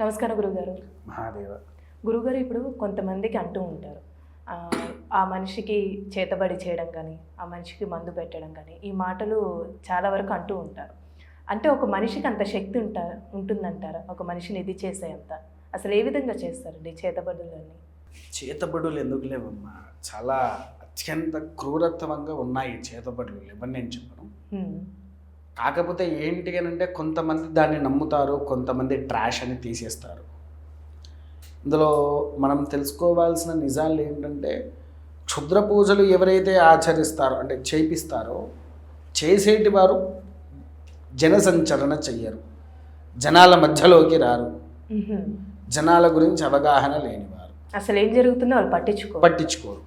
నమస్కారం గురుగారు మహాదేవ. గురుగారు ఇప్పుడు కొంతమందికి అంటూ ఉంటారు. ఆ, మనిషికి చేతబడి చేయడం కానీ ఆ మనిషికి మందు పెట్టడం కానీ ఈ మాటలు చాలా వరకు అంటూ ఉంటారు. అంటే ఒక మనిషికి అంత శక్తి ఉంటా ఉంటుందంటారా? ఒక మనిషిని ఇది చేసే అంత అసలు ఏ విధంగా చేస్తారండి చేతబడులన్నీ? చేతబడులు ఎందుకు లేవమ్మా? చాలా అత్యంత క్రూరత్వంగా ఉన్నాయి చేతబడులు లేవని నేను చెప్పను. కాకపోతే ఏంటి అని అంటే కొంతమంది దాన్ని నమ్ముతారు కొంతమంది ట్రాష్ అని తీసేస్తారు. ఇందులో మనం తెలుసుకోవాల్సిన నిజాలు ఏంటంటే క్షుద్ర పూజలు ఎవరైతే ఆచరిస్తారో అంటే చేపిస్తారో చేసేటి వారు జనసంచరణ చెయ్యరు. జనాల మధ్యలోకి రారు. జనాల గురించి అవగాహన లేనివారు. అసలు ఏం జరుగుతుందో వాళ్ళు పట్టించుకో పట్టించుకోరు.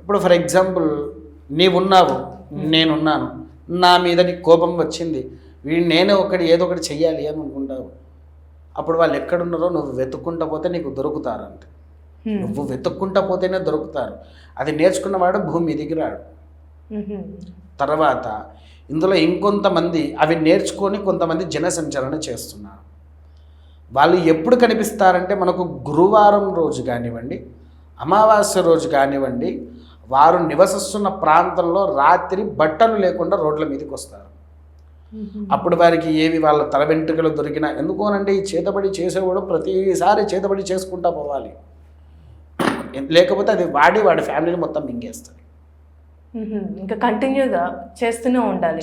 ఇప్పుడు ఫర్ ఎగ్జాంపుల్ నీవున్నావు నేనున్నాను. నా మీద నీకు కోపం వచ్చింది. వీడు నేనే ఒకటి ఏదో ఒకటి చెయ్యాలి అని అనుకుంటావు. అప్పుడు వాళ్ళు ఎక్కడున్నారో నువ్వు వెతుక్కుంటా పోతే నీకు దొరుకుతారు అంతే హ్మ్. నువ్వు వెతుక్కుంటా పోతేనే దొరుకుతారు. అది నేర్చుకున్నవాడు భూమి మీదికి రాడు. తర్వాత ఇందులో ఇంకొంతమంది అవి నేర్చుకొని కొంతమంది జన చేస్తున్నారు. వాళ్ళు ఎప్పుడు కనిపిస్తారంటే మనకు గురువారం రోజు కానివ్వండి అమావాస్య రోజు కానివ్వండి వారు నివసిస్తున్న ప్రాంతంలో రాత్రి బట్టలు లేకుండా రోడ్ల మీదకి వస్తారు. అప్పుడు వారికి ఏవి వాళ్ళ తల వెంట్రుకలు దొరికినా ఎందుకోనంటే ఈ చేతబడి చేసేవాడు ప్రతిసారి చేతబడి చేసుకుంటా పోవాలి లేకపోతే అది వాడి వాడి ఫ్యామిలీని మొత్తం మింగేస్తుంది. ఇంకా కంటిన్యూగా చేస్తూనే ఉండాలి.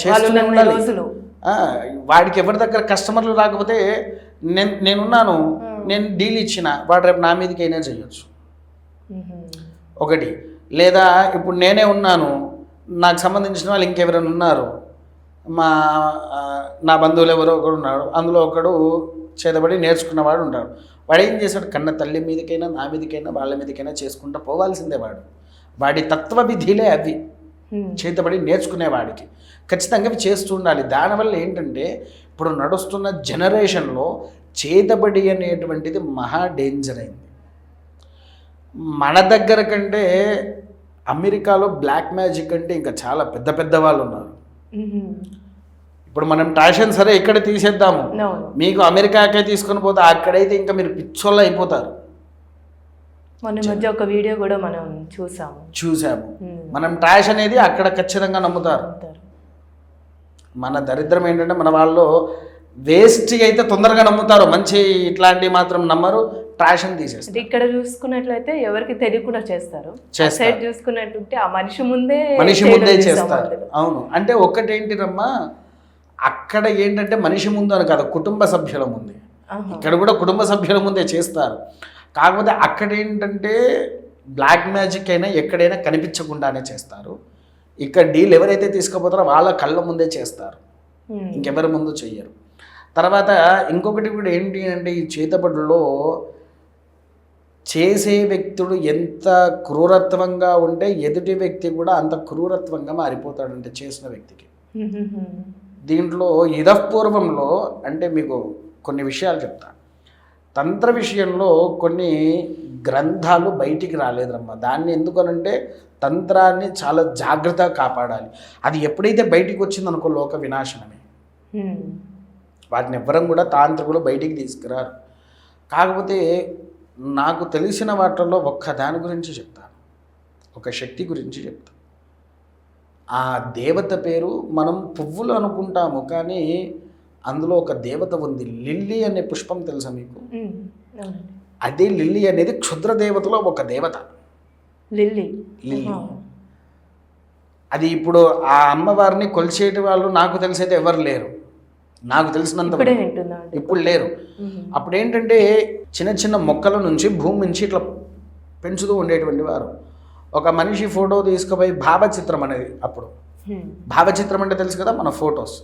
రోజులు వాడికి ఎవరి దగ్గర కస్టమర్లు రాకపోతే నేను నేనున్నాను. నేను డీల్ ఇచ్చిన వాడు రేపు నా మీదకైనా చేయొచ్చు మ్హూ. ఒకటి లేదా ఇప్పుడు నేనే ఉన్నాను నాకు సంబంధించిన వాళ్ళు ఇంకెవరైనా ఉన్నారు? మా నా బంధువులు ఎవరో ఒకడు ఉన్నాడు అందులో ఒకడు చేతబడి నేర్చుకున్నవాడు ఉంటాడు. వాడు ఏం చేశాడు? కన్న తల్లి మీదకైనా నా మీదకైనా వాళ్ళ మీదకైనా చేసుకుంటూ పోవాల్సిందే వాడు. వాడి తత్వ విధిలే అవి. చేతబడి నేర్చుకునేవాడికి ఖచ్చితంగా అవి చేస్తూ ఉండాలి. దానివల్ల ఏంటంటే ఇప్పుడు నడుస్తున్న జనరేషన్లో చేతబడి అనేటువంటిది మహా డేంజర్ అయింది. మన దగ్గర కంటే అమెరికాలో బ్లాక్ మ్యాజిక్ అంటే ఇంకా చాలా పెద్ద పెద్ద వాళ్ళు ఉన్నారు. ఇప్పుడు మనం ట్యాషన్ సరే ఇక్కడ తీసేద్దాము. మీకు అమెరికాకే తీసుకొని పోతే అక్కడైతే ఇంకా మీరు పిచ్చోళ్ళు అయిపోతారు. మొన్న మధ్య ఒక వీడియో కూడా మనం చూసాము. చూసాము. మనం ట్రాష్ అనేది అక్కడ ఖచ్చితంగా నమ్ముతారు. మన దరిద్రం ఏంటంటే మన వాళ్ళు వేస్ట్గా అయితే తొందరగా నమ్ముతారు. మంచి ఇట్లాంటివి మాత్రం నమ్మరు. ట్రాష్ అని తీసేస్తారు ఇక్కడ చూసుకున్నట్లయితే ఎవరికి తెలియకుండా చేస్తారు. సైడ్ చూసుకున్నట్టుంటే ఆ మనిషి ముందే మనిషి ముందే చూసాం చేస్తారు. అవును. అంటే ఒకటేంటిరమ్మా అక్కడ ఏంటంటే మనిషి ముందు అని కాదు కుటుంబ సభ్యుల ముందే. ఇక్కడ కూడా కుటుంబ సభ్యుల ముందే చేస్తారు. కాకపోతే అక్కడ ఏంటంటే బ్లాక్ మ్యాజిక్ అయినా ఎక్కడైనా కనిపించకుండానే చేస్తారు. ఇక్కడ డీల్ ఎవరైతే తీసుకుపోతారో వాళ్ళ కళ్ళ ముందే చేస్తారు. ఇంకెవరి ముందు చెయ్యరు. తర్వాత ఇంకొకటి కూడా ఏంటి అంటే ఈ చేతబడుల్లో చేసే వ్యక్తుడు ఎంత క్రూరత్వంగా ఉంటే ఎదుటి వ్యక్తి కూడా అంత క్రూరత్వంగా మారిపోతాడంటే చేసిన వ్యక్తికి. దీంట్లో ఇదపూర్వంలో అంటే మీకు కొన్ని విషయాలు చెప్తా. తంత్ర విషయంలో కొన్ని గ్రంథాలు బయటికి రాలేదమ్మా. దాన్ని ఎందుకనంటే తంత్రాన్ని చాలా జాగ్రత్తగా కాపాడాలి. అది ఎప్పుడైతే బయటికి వచ్చిందనుకో లోక వినాశనమే. వాటిని ఎవ్వరం కూడా తాంత్రికులు బయటికి తీసుకురారు. కాకపోతే నాకు తెలిసిన వాటిల్లో ఒక్క దాని గురించి చెప్తాను. ఒక శక్తి గురించి చెప్తాను. ఆ దేవత పేరు మనం పువ్వులు అనుకుంటాము కానీ అందులో ఒక దేవత ఉంది లిల్లీ అనే పుష్పం తెలుసా మీకు. అదే లిల్లీ అనేది క్షుద్ర దేవతలో ఒక దేవత. లిల్లీ. లిల్లీ. అది ఇప్పుడు ఆ అమ్మవారిని కొలిచేటి వాళ్ళు నాకు తెలిసైతే ఎవరు లేరు. నాకు తెలిసినంత ఇప్పుడే లేరు. అప్పుడు ఏంటంటే చిన్న చిన్న మొక్కల నుంచి భూమి నుంచి ఇట్లా పెంచుతూ ఉండేటువంటి వారు ఒక మనిషి ఫోటో తీసుకుపోయి భావచిత్రం అనేది అప్పుడు. భావచిత్రం అంటే తెలుసు కదా మన ఫొటోస్.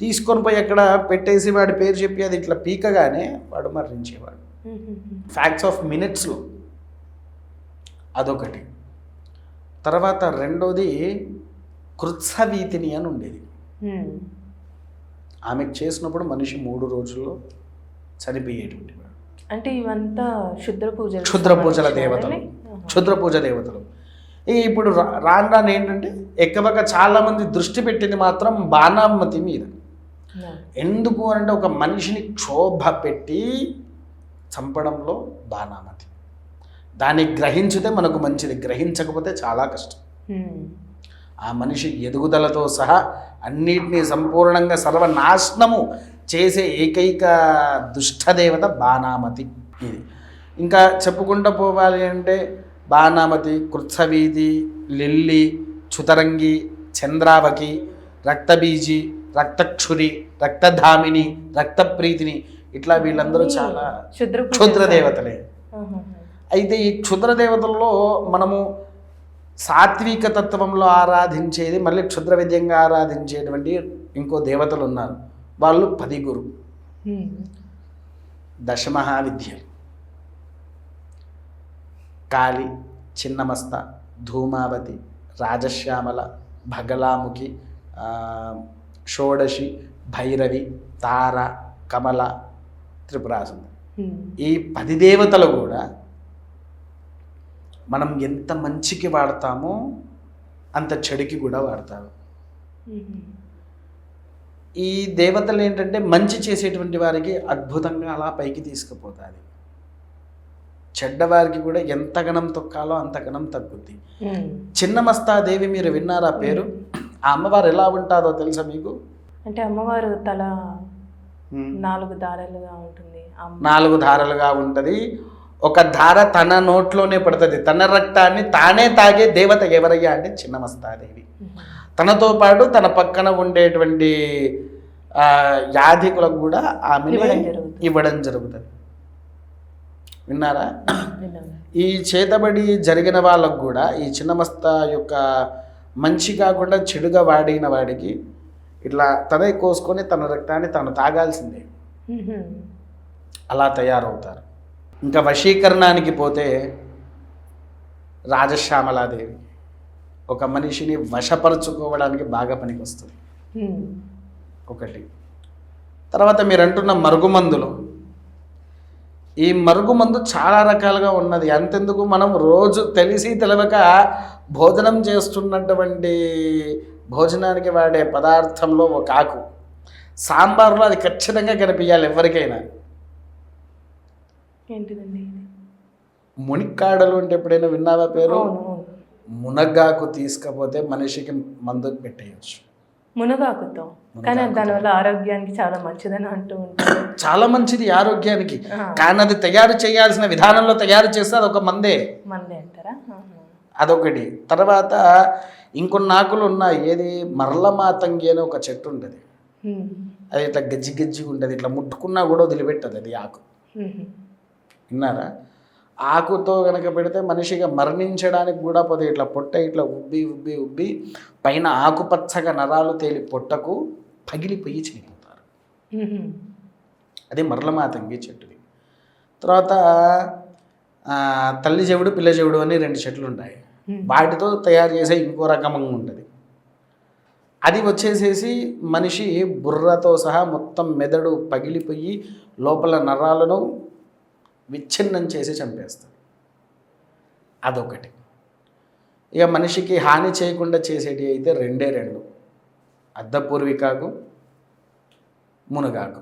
తీసుకొని పోయి అక్కడ పెట్టేసి వాడి పేరు చెప్పి అది ఇట్లా పీకగానే వాడు మరణించేవాడు. ఫ్యాక్ట్స్ ఆఫ్ మినిట్స్లో అదొకటి తర్వాత రెండోది కృత్సవీతిని అని ఉండేది. ఆమెకు చేసినప్పుడు మనిషి మూడు రోజుల్లో చనిపోయేటువంటి అంటే ఇవంతా క్షుద్ర పూజలు క్షుద్ర పూజల దేవతలు. క్షుద్ర పూజ దేవతలు. ఇప్పుడు రా- రాను రాను ఏంటంటే ఎక్కువగా చాలా మంది దృష్టి పెట్టింది మాత్రం బాణామతి మీద. ఎందుకు అంటే ఒక మనిషిని క్షోభ పెట్టి చంపడంలో బాణామతి. దాన్ని గ్రహించితే మనకు మంచిది గ్రహించకపోతే చాలా కష్టం. ఆ మనిషి ఎదుగుదలతో సహా అన్నిటినీ సంపూర్ణంగా సర్వనాశనము చేసే ఏకైక దుష్టదేవత బాణామతి ఇది. ఇంకా చెప్పుకుంటూ పోవాలి అంటే బాణామతి కృత్సవీధి లిల్లి చుతరంగి చంద్రావకి రక్తబీజి రక్తక్షురి రక్తధామిని రక్తప్రీతిని ఇట్లా వీళ్ళందరూ చాలా క్షుద్ర దేవతలే. అయితే ఈ క్షుద్ర దేవతల్లో మనము సాత్విక తత్వంలో ఆరాధించేది మళ్ళీ క్షుద్ర విద్యంగా ఆరాధించేటువంటి ఇంకో దేవతలు ఉన్నారు వాళ్ళు పదిగురు హ్మ్. దశమహావిద్యలు కాళి చిన్నమస్త ధూమావతి రాజశ్యామల భగలాముఖి షోడశి భైరవి తార కమల త్రిపురాసుందరి హ్మ్. ఈ పది దేవతలు కూడా మనం ఎంత మంచికి వాడతామో అంత చెడుకి కూడా వాడతారు. ఈ దేవతలు ఏంటంటే మంచి చేసేటువంటి వారికి అద్భుతంగా అలా పైకి తీసుకుపోతుంది. చెడ్డవారికి కూడా ఎంత గణం తొక్కాలో అంత గణం తగ్గుద్ది. హ్మ్. చిన్నమస్తాదేవి మీరు విన్నారా పేరు? ఆ అమ్మవారు ఎలా ఉంటుందో తెలుసా మీకు? అంటే అమ్మవారు తల నాలుగు దారాలుగా ఉంటుంది. నాలుగు ధారలుగా ఉంటుంది. ఒక ధార తన నోట్లోనే పడుతుంది తన రక్తాన్ని తానే తాగే దేవత ఎవరయ్యా అంటే చిన్నమస్తాదేవి. తనతో పాటు తన పక్కన ఉండేటువంటి యాధికులకు కూడా ఆమె ఇవ్వడం జరుగుతుంది. విన్నారా. ఈ చేతబడి జరిగిన వాళ్ళకు కూడా ఈ చిన్నమస్త యొక్క మంచి కాకుండా చెడుగా వాడిన వాడికి ఇట్లా తనే కోసుకొని తన రక్తాన్ని తను తాగాల్సిందే. అలా తయారవుతారు ఇంకా వశీకరణానికి పోతే రాజశ్యామలాదేవి. ఒక మనిషిని వశపరుచుకోవడానికి బాగా పనికొస్తుంది. ఒకటి. తర్వాత మీరు అంటున్న మరుగుమందులు. ఈ మరుగుమందు చాలా రకాలుగా ఉన్నది. అంతెందుకు మనం రోజు తెలిసి తెలవక భోజనం చేస్తున్నటువంటి భోజనానికి వాడే పదార్థంలో ఒక ఆకు. సాంబార్లో అది ఖచ్చితంగా కనిపించాలి ఎవరికైనా. ఏంటిదండి? మునిక్కాడలు అంటే ఎప్పుడైనా విన్నావా పేరు? మునగాకు తీసుకపోతే మనిషికి మందు పెట్టేయచ్చు. మునగాకుతో? కానీ దానివల్ల ఆరోగ్యానికి చాలా మంచిదని అంటూ ఉంటారు. చాలా మంచిది ఆరోగ్యానికి. కానీ అది తయారు చేయాల్సిన విధానంలో తయారు చేస్తే అదొక మందే. మందే అంటారా. అదొకటి. తర్వాత ఇంకొన్ని ఆకులు ఉన్నాయి ఏది? మరలమాతంగి అనే ఒక చెట్టు ఉంటుంది. అది ఇట్లా గజ్జి గజ్జి ఉంటుంది. ఇట్లా ముట్టుకున్నా కూడా వదిలిపెట్టదు అది ఆకు. విన్నారా? ఆకుతో కనుక పెడితే మనిషిగా మరణించడానికి కూడా పోతే ఇట్లా పొట్ట ఇట్లా ఉబ్బి ఉబ్బి ఉబ్బి పైన ఆకుపచ్చగా నరాలు తేలి పొట్టకు పగిలిపోయి చనిపోతారు. అది మరలమాతంగి చెట్టుది. తర్వాత తల్లి చెవుడు పిల్ల చెవుడు అని రెండు చెట్లు ఉంటాయి. వాటితో తయారు చేసే ఇంకో రకంగా ఉంటుంది అది వచ్చేసేసి మనిషి బుర్రతో సహా మొత్తం మెదడు పగిలిపోయి లోపల నరాలను విచ్ఛిన్నం చేసి చంపేస్తుంది అదొకటి. ఇక మనిషికి హాని చేయకుండా చేసేటి అయితే రెండే రెండు. అద్దపూర్వికాకు మునగాకు.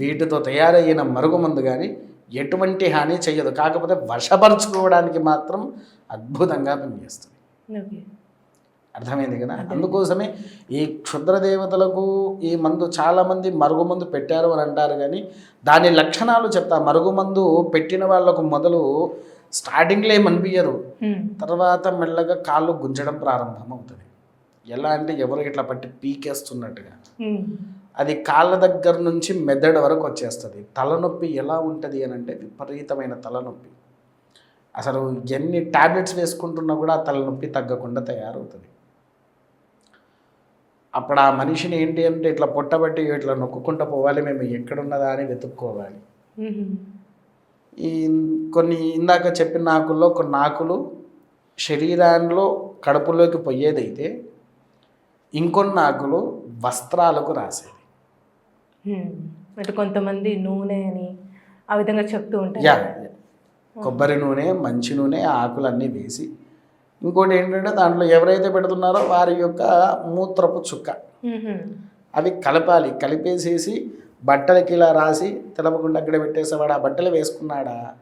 వీటితో తయారయ్యిన మరుగుమందు కానీ ఎటువంటి హాని చేయదు కాకపోతే వశపరుచుకోవడానికి మాత్రం అద్భుతంగా పనిచేస్తుంది. అర్థమైంది కదా? అందుకోసమే ఈ క్షుద్ర దేవతలకు ఈ మందు చాలామంది మరుగుమందు పెట్టారు అని అంటారు కానీ దాని లక్షణాలు చెప్తా. మరుగుమందు పెట్టిన వాళ్ళకు మొదలు స్టార్టింగ్లో ఏమనిపించదు. తర్వాత మెల్లగా కాళ్ళు గుంజడం ప్రారంభమవుతుంది. ఎలా అంటే ఎవరు ఇట్లా పట్టి పీకేస్తున్నట్టుగా. అది కాళ్ళ దగ్గర నుంచి మెదడు వరకు వచ్చేస్తుంది. తలనొప్పి ఎలా ఉంటుంది అని అంటే విపరీతమైన తలనొప్పి. అసలు ఎన్ని టాబ్లెట్స్ వేసుకుంటున్నా కూడా ఆ తలనొప్పి తగ్గకుండా తయారవుతుంది. అప్పుడు ఆ మనిషిని ఏంటి అంటే ఇట్లా పొట్టబట్టి ఇట్లా నొక్కుంటూ పోవాలి మేము ఎక్కడున్నదా అని వెతుక్కోవాలి. ఈ కొన్ని ఇందాక చెప్పిన ఆకుల్లో కొన్ని ఆకులు శరీరంలో కడుపులోకి పోయేదైతే ఇంకొన్ని ఆకులు వస్త్రాలకు రాసేది. అంటే కొంతమంది నూనె అని ఆ విధంగా చెప్తూ ఉంటారు కొబ్బరి నూనె మంచి నూనె ఆకులన్నీ వేసి ఇంకోటి ఏంటంటే దాంట్లో ఎవరైతే పెడుతున్నారో వారి యొక్క మూత్రపు చుక్క. అవి కలపాలి. కలిపేసేసి బట్టలకి ఇలా రాసి తెలపకుండా అక్కడ పెట్టేసేవాడు ఆ బట్టలు వేసుకున్నాడా?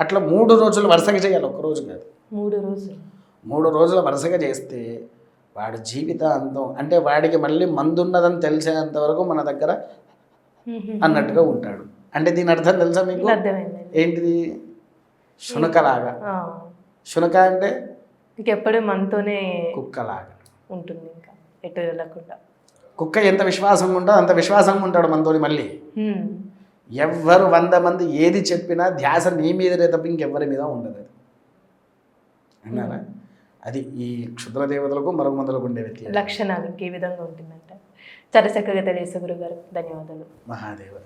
అట్లా మూడు రోజులు వరుసగా చేయాలి. ఒక్క రోజు కాదు. మూడు రోజులు. మూడు రోజులు వరుసగా చేస్తే వాడి జీవితాంతం అంటే వాడికి మళ్ళీ మందున్నదని తెలిసేంత వరకు మన దగ్గర అన్నట్టుగా ఉంటాడు. అంటే దీని అర్థం తెలుసా మీకు? ఏంటిది? శునకలాగా. శునక అంటే ఇంకెప్పుడు మనతోనే కుక్కలాగా. ఉంటుంది ఇంకా. ఎటు వెళ్ళకుండా. కుక్క ఎంత విశ్వాసంగా ఉంటుందో అంత విశ్వాసంగా ఉంటాడు మనతోని మళ్ళీ. ఎవ్వరు వంద మంది ఏది చెప్పినా ధ్యాస నీ మీదనే తప్ప ఇంకెవ్వరి మీద ఉండదు అది. అన్నారా? అది ఈ క్షుద్ర దేవతలకు మరొక మందులకు ఉండే వ్యత్యాసం లక్షణాలు ఇంకే విధంగా ఉంటుందంట. చాలా చక్కగా తెలియదు గురుగారు. ధన్యవాదాలు. మహాదేవ.